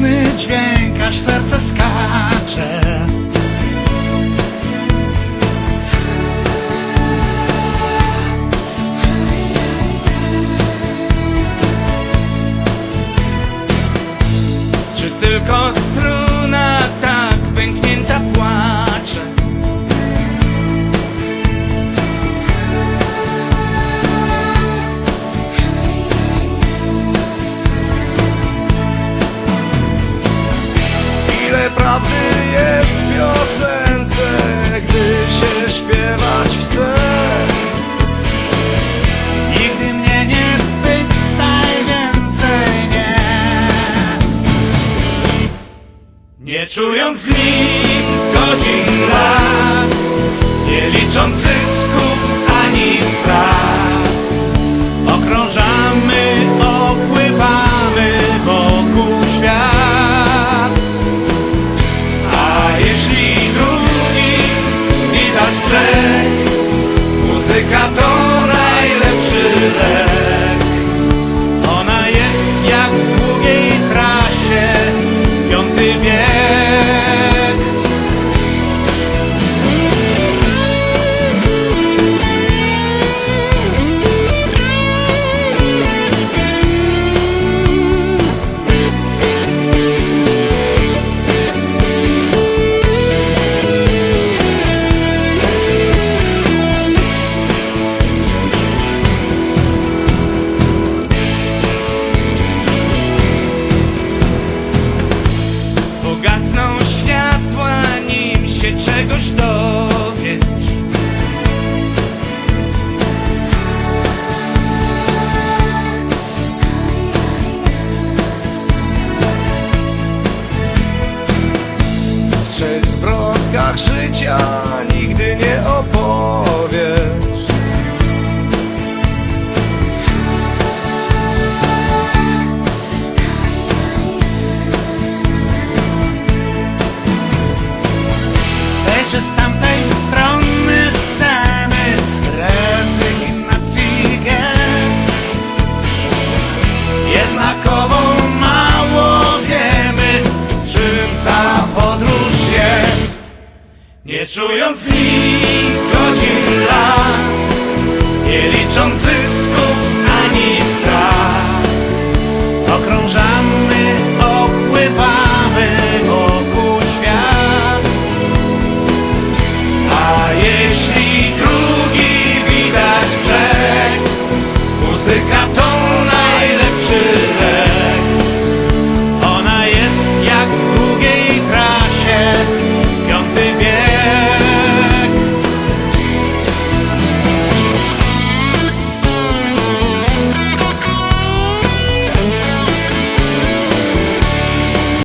smutny dźwięk, aż serce skacze. Czy tylko struna Prawdy jest w piosence, gdy się śpiewać chce. Nigdy mnie nie pytaj więcej, nie. Nie czując gnit światła, nim się czegoś dowiesz. W trzech zwrotkach życia nigdy nie tamtej strony sceny. Rezygnacji gest Jednakowo mało wiemy Czym ta podróż jest. Nie czując ni godzin lat Nie licząc